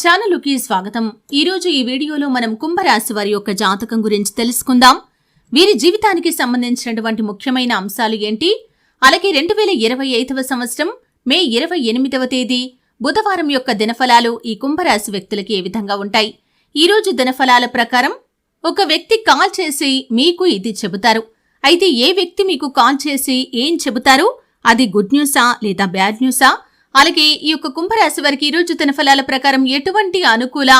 ఛానలుకి స్వాగతం. ఈరోజు ఈ వీడియోలో మనం కుంభరాశి వారి యొక్క జాతకం గురించి తెలుసుకుందాం. వీరి జీవితానికి సంబంధించినటువంటి ముఖ్యమైన అంశాలు ఏంటి? అలాగే రెండు వేల ఇరవై ఐదవ సంవత్సరం మే ఇరవై ఎనిమిదవ తేదీ బుధవారం యొక్క దినఫలాలు ఈ కుంభరాశి వ్యక్తులకి ఏ విధంగా ఉంటాయి? ఈ రోజు దినఫలాల ప్రకారం ఒక వ్యక్తి కాల్ చేసి మీకు ఇది చెబుతారు. అయితే ఏ వ్యక్తి మీకు కాల్ చేసి ఏం చెబుతారు? అది గుడ్ న్యూసా లేదా బ్యాడ్ న్యూసా? అలాగే ఈ యొక్క కుంభరాశి వారికి ఈరోజు తన ఫలాల ప్రకారం ఎటువంటి అనుకూల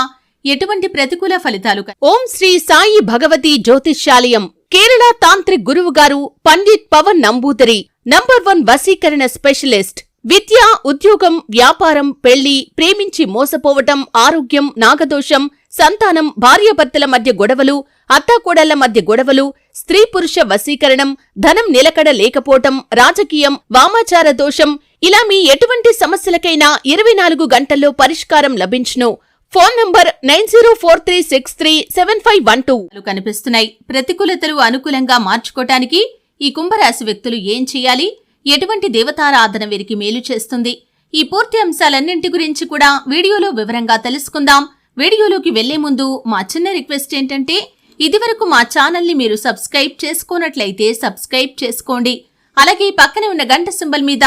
ఎటువంటి ప్రతికూల ఫలితాలు ఓం శ్రీ సాయి భగవతి జ్యోతిష్యాలయం కేరళ తాంత్రిక్ గురువు గారు పండిత్ పవన్ నంబూదరి నంబర్ వన్ వసీకరణ స్పెషలిస్ట్ విద్య ఉద్యోగం వ్యాపారం పెళ్ళి ప్రేమించి మోసపోవటం ఆరోగ్యం నాగదోషం సంతానం భార్యాభర్తల మధ్య గొడవలు అత్తాకోడళ్ళ మధ్య గొడవలు స్త్రీ పురుష వశీకరణం ధనం నిలకడ లేకపోవటం రాజకీయం వామాచార దోషం ఇలా మీ ఎటువంటి సమస్యలకైనా ఇరవై నాలుగు గంటల్లో పరిష్కారం లభించును. Phone number nine zero four three six three seven five one two. కనిపిస్తున్నాయి. ప్రతికూలతలు అనుకూలంగా మార్చుకోటానికి ఈ కుంభరాశి వ్యక్తులు ఏం చేయాలి? ఎటువంటి దేవతారాధన వీరికి మేలు చేస్తుంది? ఈ పూర్తి అంశాలన్నింటి గురించి కూడా వీడియోలో వివరంగా తెలుసుకుందాం. వీడియోలోకి వెళ్ళే ముందు మా చిన్న రిక్వెస్ట్ ఏంటంటే ఇదివరకు మా ఛానల్ని మీరు సబ్స్క్రైబ్ చేసుకోనట్లయితే సబ్స్క్రైబ్ చేసుకోండి. అలాగే పక్కనే ఉన్న గంట సింబల్ మీద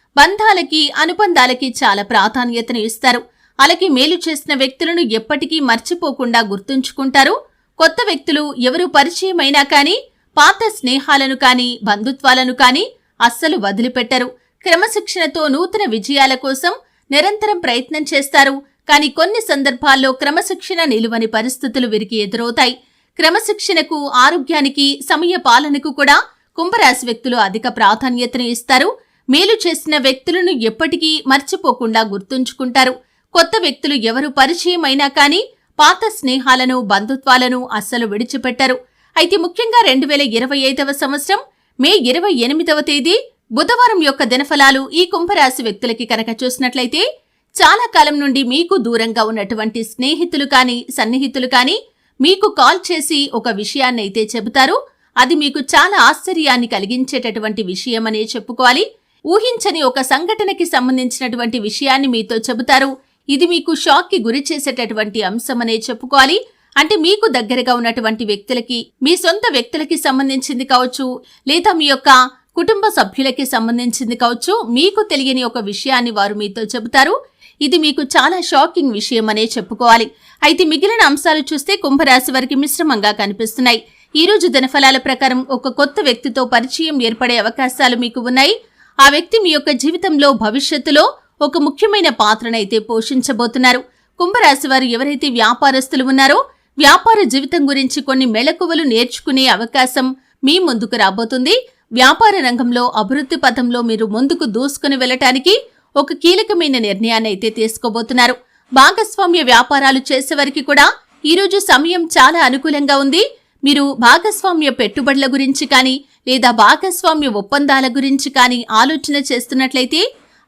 బంధాలకి అనుబంధాలకి చాలా ప్రాధాన్యతను ఇస్తారు. అలాగే మేలు చేసిన వ్యక్తులను ఎప్పటికీ మర్చిపోకుండా గుర్తుంచుకుంటారు. కొత్త వ్యక్తులు ఎవరు పరిచయమైనా కానీ పాత స్నేహాలను కానీ బంధుత్వాలను కానీ అస్సలు వదిలిపెట్టరు. క్రమశిక్షణతో నూతన విజయాల కోసం నిరంతరం ప్రయత్నం చేస్తారు. కానీ కొన్ని సందర్భాల్లో క్రమశిక్షణ నిలువని పరిస్థితులు వీరికి ఎదురవుతాయి. క్రమశిక్షణకు ఆరోగ్యానికి సమయ పాలనకు కూడా కుంభరాశి వ్యక్తులు అధిక ప్రాధాన్యతను ఇస్తారు. మేలు చేసిన వ్యక్తులను ఎప్పటికీ మర్చిపోకుండా గుర్తుంచుకుంటారు. కొత్త వ్యక్తులు ఎవరు పరిచయమైనా కానీ పాత స్నేహాలను బంధుత్వాలను అస్సలు విడిచిపెట్టరు. అయితే ముఖ్యంగా రెండు వేల ఇరవై ఐదవ సంవత్సరం మే ఇరవై ఎనిమిదవ తేదీ బుధవారం యొక్క దినఫలాలు ఈ కుంభరాశి వ్యక్తులకి కనుక చూసినట్లయితే చాలా కాలం నుండి మీకు దూరంగా ఉన్నటువంటి స్నేహితులు కానీ సన్నిహితులు కానీ మీకు కాల్ చేసి ఒక విషయాన్నైతే చెబుతారు. అది మీకు చాలా ఆశ్చర్యాన్ని కలిగించేటటువంటి విషయమనే చెప్పుకోవాలి. ఊహించని ఒక సంఘటనకి సంబంధించినటువంటి విషయాన్ని మీతో చెబుతారు. ఇది మీకు షాక్కి గురి చేసేటటువంటి అంశమనే చెప్పుకోవాలి. అంటే మీకు దగ్గరగా ఉన్నటువంటి వ్యక్తులకి మీ సొంత వ్యక్తులకి సంబంధించింది కావచ్చు లేదా మీ యొక్క కుటుంబ సభ్యులకి సంబంధించింది కావచ్చు మీకు తెలియని ఒక విషయాన్ని వారు మీతో చెబుతారు. ఇది మీకు చాలా షాకింగ్ విషయం అనే చెప్పుకోవాలి. అయితే మిగిలిన అంశాలు చూస్తే కుంభరాశి వారికి మిశ్రమంగా కనిపిస్తున్నాయి. ఈ రోజు దినఫలాల ప్రకారం ఒక కొత్త వ్యక్తితో పరిచయం ఏర్పడే అవకాశాలు మీకు ఉన్నాయి. ఆ వ్యక్తి మీ యొక్క జీవితంలో భవిష్యత్తులో ఒక ముఖ్యమైన పాత్రనైతే పోషించబోతున్నారు. కుంభరాశి వారు ఎవరైతే వ్యాపారస్తులు ఉన్నారో వ్యాపార జీవితం గురించి కొన్ని మెళకువలు నేర్చుకునే అవకాశం మీ ముందుకు రాబోతుంది. వ్యాపార రంగంలో అభివృద్ధి పథంలో మీరు ముందుకు దూసుకుని వెళ్ళటానికి ఒక కీలకమైన నిర్ణయాన్ని అయితే తీసుకోబోతున్నారు. భాగస్వామ్య వ్యాపారాలు చేసేవారికి కూడా ఈరోజు సమయం చాలా అనుకూలంగా ఉంది. మీరు భాగస్వామ్య పెట్టుబడుల గురించి కానీ లేదా భాగస్వామ్య ఒప్పందాల గురించి కానీ ఆలోచన చేస్తున్నట్లయితే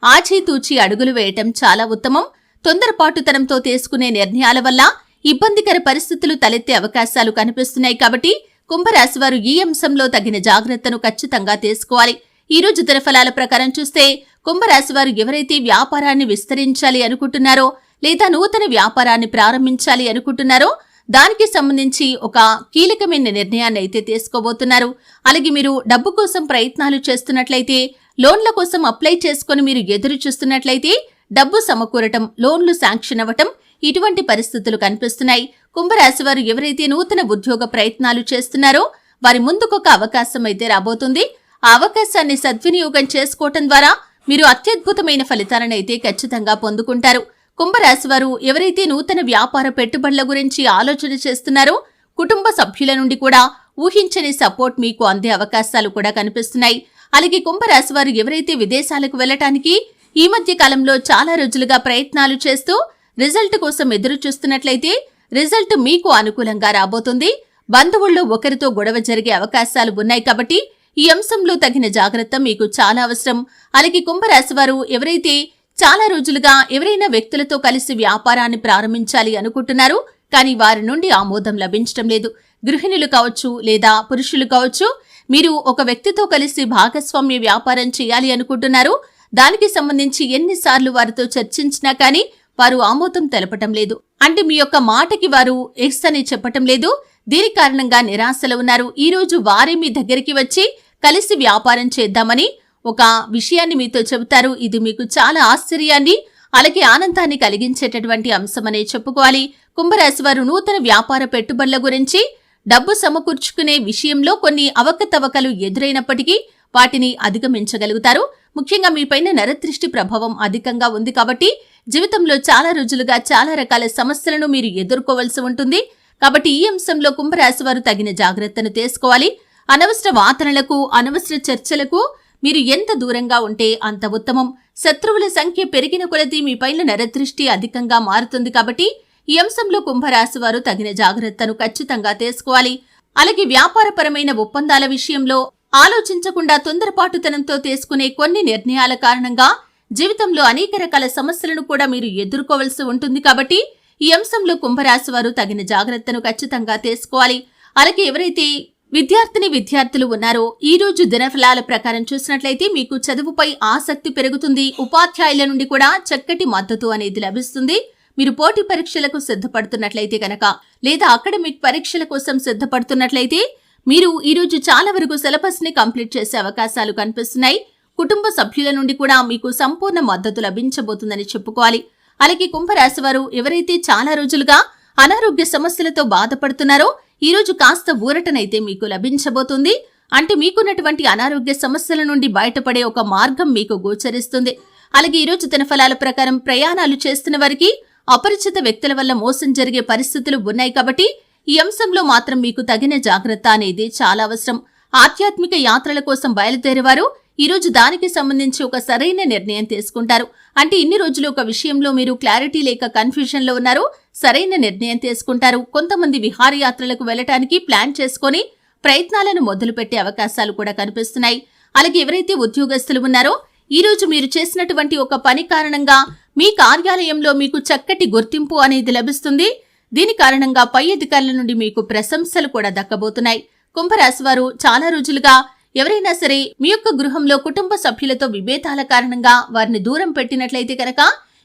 ఆచితూచి అడుగులు వేయటం చాలా ఉత్తమం. తొందరపాటుతనంతో తీసుకునే నిర్ణయాల వల్ల ఇబ్బందికర పరిస్థితులు తలెత్తే అవకాశాలు కనిపిస్తున్నాయి కాబట్టి కుంభరాశి వారు ఈ అంశంలో తగిన జాగ్రత్తను ఖచ్చితంగా తీసుకోవాలి. ఈ రోజు దినఫలాల ప్రకారం చూస్తే కుంభరాశి వారు ఎవరైతే వ్యాపారాన్ని విస్తరించాలి అనుకుంటున్నారో లేదా నూతన వ్యాపారాన్ని ప్రారంభించాలి అనుకుంటున్నారో దానికి సంబంధించి ఒక కీలకమైన నిర్ణయాన్ని అయితే తీసుకోబోతున్నారు. అలాగే మీరు డబ్బు కోసం ప్రయత్నాలు చేస్తున్నట్లయితే లోన్ల కోసం అప్లై చేసుకుని మీరు ఎదురు చూస్తున్నట్లయితే డబ్బు సమకూరటం లోన్లు శాంక్షన్ అవ్వటం ఇటువంటి పరిస్థితులు కనిపిస్తున్నాయి. కుంభరాశి వారు ఎవరైతే నూతన ఉద్యోగ ప్రయత్నాలు చేస్తున్నారో వారి ముందుకొక అవకాశం అయితే రాబోతుంది. ఆ అవకాశాన్ని సద్వినియోగం చేసుకోవటం ద్వారా మీరు అత్యద్భుతమైన ఫలితాలను అయితే ఖచ్చితంగా పొందుకుంటారు. కుంభరాశి వారు ఎవరైతే నూతన వ్యాపార పెట్టుబడుల గురించి ఆలోచన చేస్తున్నారో కుటుంబ సభ్యుల నుండి కూడా ఊహించని సపోర్ట్ మీకు అందే అవకాశాలు కూడా కనిపిస్తున్నాయి. అలాగే కుంభరాశి వారు ఎవరైతే విదేశాలకు వెళ్ళటానికి ఈ మధ్య కాలంలో చాలా రోజులుగా ప్రయత్నాలు చేస్తూ రిజల్ట్ కోసం ఎదురు చూస్తున్నట్లయితే రిజల్ట్ మీకు అనుకూలంగా రాబోతుంది. బంధువుల్లో ఒకరితో గొడవ జరిగే అవకాశాలు ఉన్నాయి కాబట్టి ఈ అంశంలో తగిన జాగ్రత్త మీకు చాలా అవసరం. అలాగే కుంభరాశి వారు ఎవరైతే చాలా రోజులుగా ఎవరైనా వ్యక్తులతో కలిసి వ్యాపారాన్ని ప్రారంభించాలి అనుకుంటున్నారు కానీ వారి నుండి ఆమోదం లభించడం లేదు. గృహిణులు కావచ్చు లేదా పురుషులు కావచ్చు మీరు ఒక వ్యక్తితో కలిసి భాగస్వామ్య వ్యాపారం చేయాలి అనుకుంటున్నారు. దానికి సంబంధించి ఎన్నిసార్లు వారితో చర్చించినా కానీ వారు ఆమోదం తెలపటం లేదు. అంటే మీ యొక్క మాటకి వారు ఎస్ అని చెప్పటం లేదు. దీని కారణంగా నిరాశలో ఉన్నారు. ఈ రోజు వారే మీ దగ్గరికి వచ్చి కలిసి వ్యాపారం చేద్దామని ఒక విషయాన్ని మీతో చెబుతారు. ఇది మీకు చాలా ఆశ్చర్యాన్ని అలాగే ఆనందాన్ని కలిగించేటటువంటి అంశమనే చెప్పుకోవాలి. కుంభరాశి వారు నూతన వ్యాపార పెట్టుబడుల గురించి డబ్బు సమకూర్చుకునే విషయంలో కొన్ని అవకతవకలు ఎదురైనప్పటికీ వాటిని అధిగమించగలుగుతారు. ముఖ్యంగా మీపైన నరదృష్టి ప్రభావం అధికంగా ఉంది కాబట్టి జీవితంలో చాలా రోజులుగా చాలా రకాల సమస్యలను మీరు ఎదుర్కోవలసి ఉంటుంది. కాబట్టి ఈ అంశంలో కుంభరాశి వారు తగిన జాగ్రత్తను తీసుకోవాలి. అనవసర వాదనలకు అనవసర చర్చలకు మీరు ఎంత దూరంగా ఉంటే అంత ఉత్తమం. శత్రువుల సంఖ్య పెరిగిన కొలది మీపైన నరదృష్టి అధికంగా మారుతుంది కాబట్టి ఈ అంశంలో కుంభరాశి వారు తగిన జాగ్రత్తను ఖచ్చితంగా తీసుకోవాలి. అలాగే వ్యాపారపరమైన ఒప్పందాల విషయంలో ఆలోచించకుండా తొందరపాటుతనంతో తీసుకునే కొన్ని నిర్ణయాల కారణంగా జీవితంలో అనేక రకాల సమస్యలను కూడా మీరు ఎదుర్కోవలసి ఉంటుంది కాబట్టి ఈ అంశంలో కుంభరాశి వారు తగిన జాగ్రత్తను ఖచ్చితంగా తీసుకోవాలి. అలాగే ఎవరైతే విద్యార్థిని విద్యార్థులు ఉన్నారో. ఈ రోజు దినఫలాల ప్రకారం చూసినట్లయితే మీకు చదువుపై ఆసక్తి పెరుగుతుంది. ఉపాధ్యాయుల నుండి కూడా చక్కటి మద్దతు అనేది లభిస్తుంది. మీరు పోటీ పరీక్షలకు సిద్ధపడుతున్నట్లయితే కనుక లేదా అకాడమిక్ పరీక్షల కోసం సిద్ధపడుతున్నట్లయితే మీరు ఈ రోజు చాలా వరకు సిలబస్ని కంప్లీట్ చేసే అవకాశాలు కనిపిస్తున్నాయి. కుటుంబ సభ్యుల నుండి కూడా మీకు సంపూర్ణ మద్దతు లభించబోతుందని చెప్పుకోవాలి. అలాగే కుంభరాశి వారు ఎవరైతే చాలా రోజులుగా అనారోగ్య సమస్యలతో బాధపడుతున్నారో ఈ రోజు కాస్త ఊరటనైతే మీకు లభించబోతుంది. అంటే మీకున్నటువంటి అనారోగ్య సమస్యల నుండి బయటపడే ఒక మార్గం మీకు గోచరిస్తుంది. అలాగే ఈరోజు రోజు దినఫలాల ప్రకారం ప్రయాణాలు చేస్తున్న వారికి అపరిచిత వ్యక్తుల వల్ల మోసం జరిగే పరిస్థితులు ఉన్నాయి కాబట్టి ఈ అంశంలో మాత్రం మీకు తగిన జాగ్రత్త అనేది చాలా అవసరం. ఆధ్యాత్మిక యాత్రల కోసం బయలుదేరేవారు ఈరోజు దానికి సంబంధించి ఒక సరైన నిర్ణయం తీసుకుంటారు. అంటే ఇన్ని రోజులు ఒక విషయంలో మీరు క్లారిటీ లేక కన్ఫ్యూజన్లో ఉన్నారు సరైన నిర్ణయం తీసుకుంటారు. కొంతమంది విహారయాత్రలకు వెళ్ళటానికి ప్లాన్ చేసుకొని ప్రయత్నాలను మొదలుపెట్టే అవకాశాలు కూడా కనిపిస్తున్నాయి. అలాగే ఎవరైతే ఉద్యోగస్తులు ఉన్నారో ఈ రోజు మీరు చేసినటువంటి ఒక పని కారణంగా మీ కార్యాలయంలో మీకు చక్కటి గుర్తింపు అనేది లభిస్తుంది. దీని కారణంగా పై అధికారుల నుండి మీకు ప్రశంసలు కూడా దక్కబోతున్నాయి. కుంభరాశి వారు చాలా రోజులుగా ఎవరైనా సరే మీ యొక్క గృహంలో కుటుంబ సభ్యులతో విభేదాల కారణంగా వారిని దూరం పెట్టినట్లయితే కనుక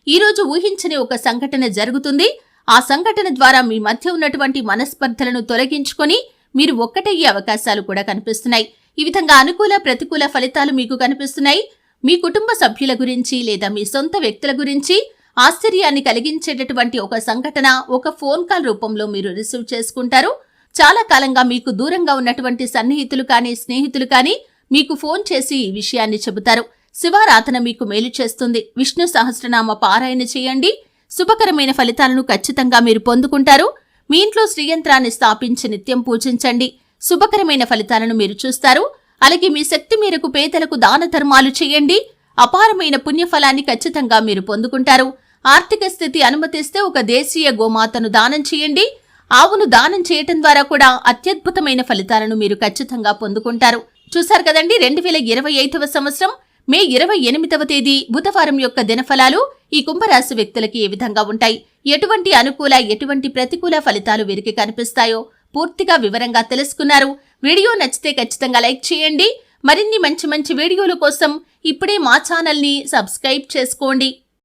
ఈ రోజు ఊహించని ఒక సంఘటన జరుగుతుంది. ఆ సంఘటన ద్వారా మీ మధ్య ఉన్నటువంటి మనస్పర్ధలను తొలగించుకొని మీరు ఒక్కటయ్యే అవకాశాలు కూడా కనిపిస్తున్నాయి. ఈ విధంగా అనుకూల ప్రతికూల ఫలితాలు మీకు కనిపిస్తున్నాయి. మీ కుటుంబ సభ్యుల గురించి లేదా మీ సొంత వ్యక్తుల గురించి ఆశ్చర్యాన్ని కలిగించేటటువంటి ఒక సంఘటన ఒక ఫోన్ కాల్ రూపంలో మీరు రిసీవ్ చేసుకుంటారు. చాలా కాలంగా మీకు దూరంగా ఉన్నటువంటి సన్నిహితులు కానీ స్నేహితులు కానీ మీకు ఫోన్ చేసి ఈ విషయాన్ని చెబుతారు. శివారాధన మీకు మేలు చేస్తుంది. విష్ణు సహస్రనామ పారాయణ చేయండి. శుభకరమైన ఫలితాలను ఖచ్చితంగా మీరు పొందుకుంటారు. మీ ఇంట్లో శ్రీయంత్రాన్ని స్థాపించి నిత్యం పూజించండి. శుభకరమైన ఫలితాలను మీరు చూస్తారు. అలాగే మీ శక్తి మేరకు పేదలకు దాన ధర్మాలు చేయండి. అపారమైన పుణ్యఫలాన్ని ఖచ్చితంగా మీరు పొందుకుంటారు. ఆర్థిక స్థితి అనుమతిస్తే ఒక దేశీయ గోమాతను దానం చేయండి. ఆవును దానం చేయటం ద్వారా కూడా అత్యద్భుతమైన ఫలితాలను మీరు ఖచ్చితంగా పొందుకుంటారు. చూశారు కదండి రెండు వేల ఇరవై ఐదవ సంవత్సరం మే ఇరవై ఎనిమిదవ తేదీ బుధవారం యొక్క దినఫలాలు ఈ కుంభరాశి వ్యక్తులకి ఏ విధంగా ఉంటాయి? ఎటువంటి అనుకూల ఎటువంటి ప్రతికూల ఫలితాలు వీరికి కనిపిస్తాయో పూర్తిగా వివరంగా తెలుసుకున్నారు. వీడియో నచ్చితే ఖచ్చితంగా లైక్ చేయండి. మరిన్ని మంచి మంచి వీడియోల కోసం ఇప్పుడే మా ఛానల్ని సబ్స్క్రైబ్ చేసుకోండి.